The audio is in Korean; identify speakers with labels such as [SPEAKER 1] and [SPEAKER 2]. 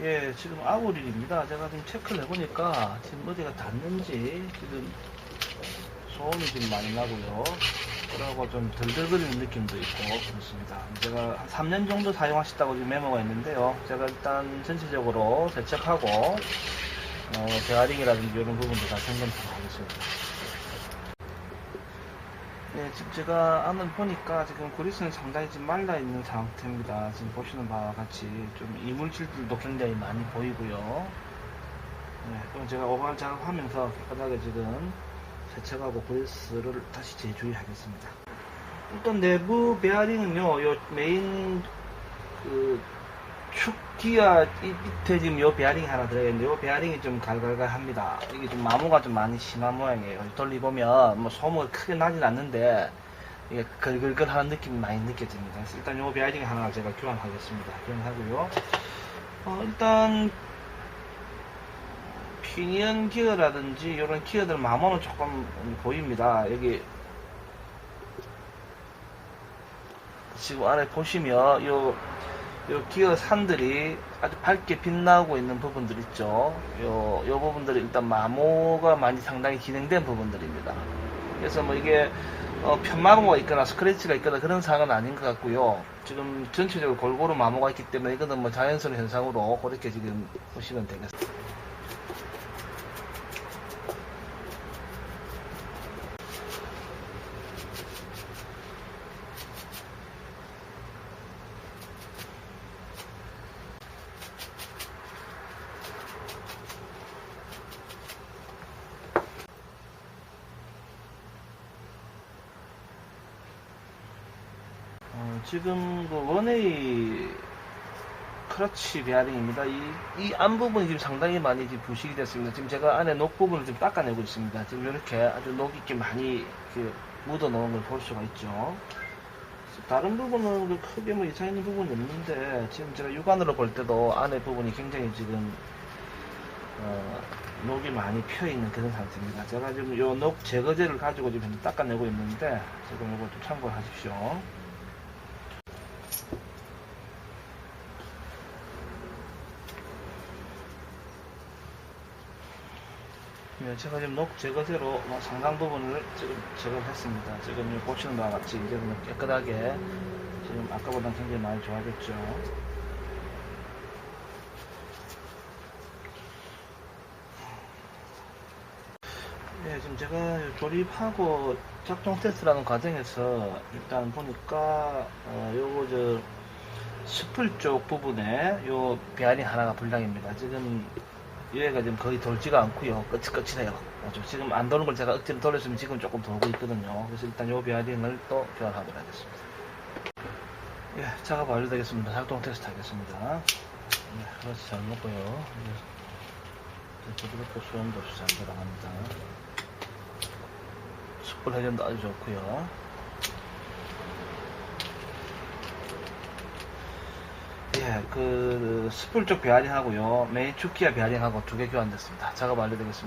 [SPEAKER 1] 예, 지금 아우릴입니다. 제가 지금 체크를 해보니까 지금 어디가 닿는지 지금 소음이 좀 많이 나고요. 그러고 좀 덜덜거리는 느낌도 있고 그렇습니다. 제가 한 3년 정도 사용하셨다고 지금 메모가 있는데요. 제가 일단 전체적으로 세척하고 어, 베어링이라든지 이런 부분도 다 점검하고 하겠습니다. 네, 지금 제가 안을 보니까 지금 그리스는 상당히 지금 말라 있는 상태입니다. 지금 보시는 바와 같이 좀 이물질들도 굉장히 많이 보이고요. 네, 그럼 제가 오버할 작업하면서 깨끗하게 지금 세척하고 그리스를 다시 재주의하겠습니다. 일단 내부 베어링은요, 요 메인 그 축기와 이 밑에 지금 요 베어링이 하나 들어있는데 요 베어링이 좀 갈갈갈합니다. 이게 좀 마모가 좀 많이 심한 모양이에요. 돌리보면 뭐 소음이 크게 나진 않는데 이게 걸걸걸 하는 느낌이 많이 느껴집니다. 그래서 일단 요 베어링 하나 제가 교환하겠습니다. 교환하고요. 어, 일단 피니언 기어라든지 이런 기어들 마모는 조금 보입니다. 여기 지금 안에 보시면 요, 요 기어 산들이 아주 밝게 빛나고 있는 부분들 있죠. 요, 요 부분들이 일단 마모가 많이 상당히 진행된 부분들입니다. 그래서 뭐 이게 어, 편마모가 있거나 스크래치가 있거나 그런 사항은 아닌 것 같고요. 지금 전체적으로 골고루 마모가 있기 때문에 이거는 뭐 자연스러운 현상으로 그렇게 지금 보시면 되겠습니다. 지금 그 원웨이 크러치 베어링입니다. 이, 이 안 부분이 지금 상당히 많이 지금 부식이 됐습니다. 지금 제가 안에 녹 부분을 좀 닦아내고 있습니다. 지금 이렇게 아주 녹 있게 많이 묻어 놓은 걸 볼 수가 있죠. 다른 부분은 그 크게 뭐 이상 있는 부분이 없는데 지금 제가 육안으로 볼 때도 안에 부분이 굉장히 지금 어, 녹이 많이 펴 있는 그런 상태입니다. 제가 지금 요 녹 제거제를 가지고 지금 닦아내고 있는데 지금 이거 좀 참고하십시오. 네, 제가 지금 녹 제거제로 뭐 상당 부분을 지금 제거했습니다. 지금 이 보시는 바와 같이 이제는 깨끗하게 지금 아까보다 굉장히 많이 좋아졌죠. 네, 지금 제가 조립하고 작동 테스트라는 과정에서 일단 보니까 어, 요거 저 스풀 쪽 부분에 요 베어링 하나가 불량입니다. 지금 얘가 지금 거의 돌지가 않고요. 아주 지금 안 도는 걸 제가 억지로 돌렸으면 지금 조금 돌고 있거든요. 그래서 일단 요 베어링을 또 교환하도록 하겠습니다. 예, 작업 완료되겠습니다. 작동 테스트 하겠습니다. 네, 그렇지 잘 먹고요. 부드럽고 소음도 없이 잘 들어갑니다. 숯불 회전도 아주 좋고요. 예, 그 스풀 쪽 베어링하고요. 메인 축기와 베어링하고 두 개 교환됐습니다. 작업 완료되겠습니다.